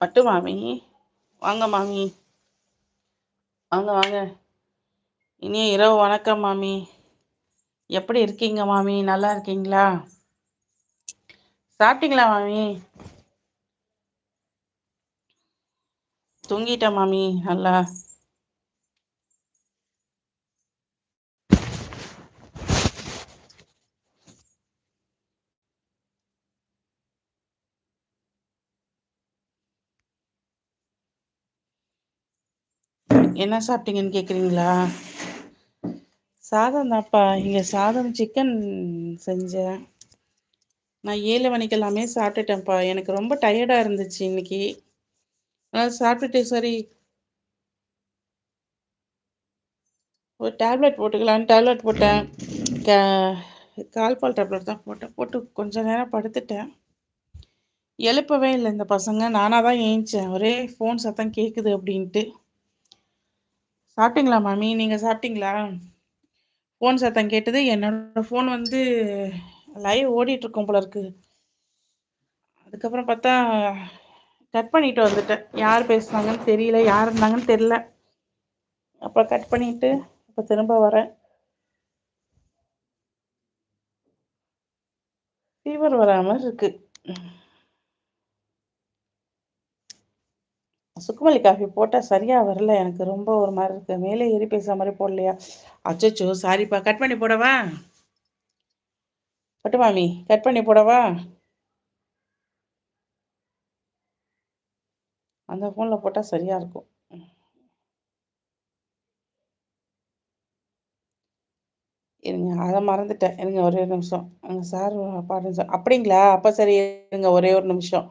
பட்டு மாமி. வாங்க மாமி. வாங்க வாங்க. இனிய இரவு வணக்கம் மாமி. எப்படி இருக்கீங்க மாமி? நல்லா இருக்கீங்களா? சாப்பிட்டீங்களா மாமி? தூங்கிட்டேன் மாமி நல்லா. என்ன சாப்பிட்டீங்கன்னு கேக்குறீங்களா? சாதம் தான்ப்பா. இங்க சாதம் சிக்கன் செஞ்சேன். நான் ஏழு மணிக்கு எல்லாமே சாப்பிட்டுட்டேன்ப்பா. எனக்கு ரொம்ப டயர்டா இருந்துச்சு இன்னைக்கு. அதனால சாப்பிட்டுட்டு சரி. ஒரு டேப்லெட் போட்டுக்கலான்னு டேப்லெட் போட்டேன். கா- கால்பால் டேப்லெட் தான் போட்டேன். போட்டு கொஞ்ச நேரம் படுத்துட்டேன். எழுப்பவே இல்லை இந்த பசங்க. நானாக தான் ஏஞ்சேன். ஒரே ஃபோன் சத்தம் கேட்குது அப்படின்ட்டு. சாப்பிட்டீங்களா மாமி? நீங்கள் சாப்பிட்டீங்களா? ஃபோன் சத்தம் கேட்டது என்னோட ஃபோன் வந்து லைவ் ஓடிட்டுருக்கோம் போல இருக்கு. அதுக்கப்புறம் பார்த்தா கட் பண்ணிட்டு வந்துட்டேன். யார் பேசுனாங்கன்னு தெரியல யார் இருந்தாங்கன்னு தெரில அப்புறம் கட் பண்ணிட்டு இப்போ திரும்ப வரேன். ஃபீவர் வரா மாதிரி இருக்குது சுக்குமல்லி காஃபி போட்டால் சரியா வரல. எனக்கு ரொம்ப ஒரு மாதிரி இருக்கு. மேலே ஏறி பேசுகிற மாதிரி போடலையா? அச்சோச்சோ சாரிப்பா. கட் பண்ணி போடவா? பட்டு மாமி கட் பண்ணி போடவா? அந்த ஃபோனில் போட்டால் சரியா இருக்கும். இருங்க அதை மறந்துட்டேன். இருங்க ஒரே ஒரு நிமிஷம். அங்கே சார் பாடுங்க சார். அப்படிங்களா? அப்போ சரி இருங்க ஒரே ஒரு நிமிஷம்.